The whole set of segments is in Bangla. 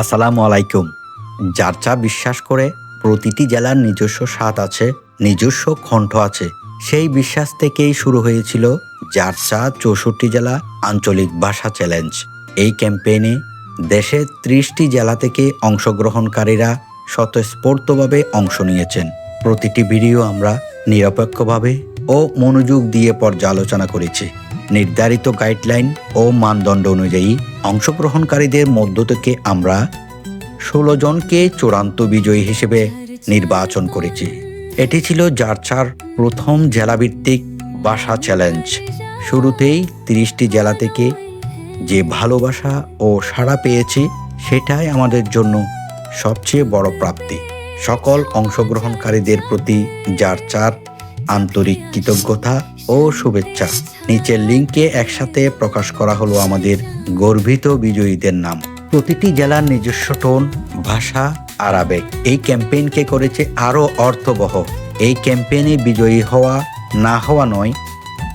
আসসালামু আলাইকুম। যার চা বিশ্বাস করে প্রতিটি জেলার নিজস্ব স্বাদ আছে, নিজস্ব কণ্ঠ আছে। সেই বিশ্বাস থেকেই শুরু হয়েছিল যার চা চৌষট্টি জেলা আঞ্চলিক ভাষা চ্যালেঞ্জ এই ক্যাম্পেইনে দেশের ত্রিশটি জেলা থেকে অংশগ্রহণকারীরা স্বতঃস্ফূর্তভাবে অংশ নিয়েছেন। প্রতিটি ভিডিও আমরা নিরপেক্ষভাবে ও মনোযোগ দিয়ে পর্যালোচনা করেছি। নির্ধারিত গাইডলাইন ও মানদণ্ড অনুযায়ী অংশগ্রহণকারীদের মধ্য থেকে আমরা ষোলো জনকে চূড়ান্ত বিজয়ী হিসেবে নির্বাচন করেছি। এটি ছিল জারছার প্রথম জেলাভিত্তিক ভাষা চ্যালেঞ্জ। শুরুতেই তিরিশটি জেলা থেকে যে ভালোবাসা ও সাড়া পেয়েছি, সেটাই আমাদের জন্য সবচেয়ে বড় প্রাপ্তি। সকল অংশগ্রহণকারীদের প্রতি যার চার আন্তরিক কৃতজ্ঞতা ও শুভেচ্ছা। নিচের লিঙ্কে একসাথে প্রকাশ করা হলো আমাদের গর্বিত বিজয়ীদের নাম। প্রতিটি জেলার নিজস্ব টোন, ভাষা, আর আবেগ। এই ক্যাম্পেইনকে করেছে আরও অর্থবহ। এই ক্যাম্পেইনে বিজয়ী হওয়া, না হওয়া নয়,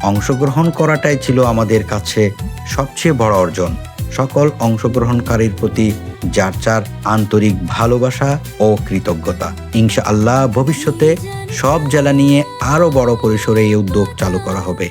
অংশগ্রহণ করাটাই ছিল আমাদের কাছে সবচেয়ে বড় অর্জন। সকল অংশগ্রহণকারীর প্রতি যার যার আন্তরিক ভালোবাসা ও কৃতজ্ঞতা। ইনশা আল্লাহ ভবিষ্যতে সব জেলা নিয়ে আরও বড় পরিসরে এই উদ্যোগ চালু করা হবে।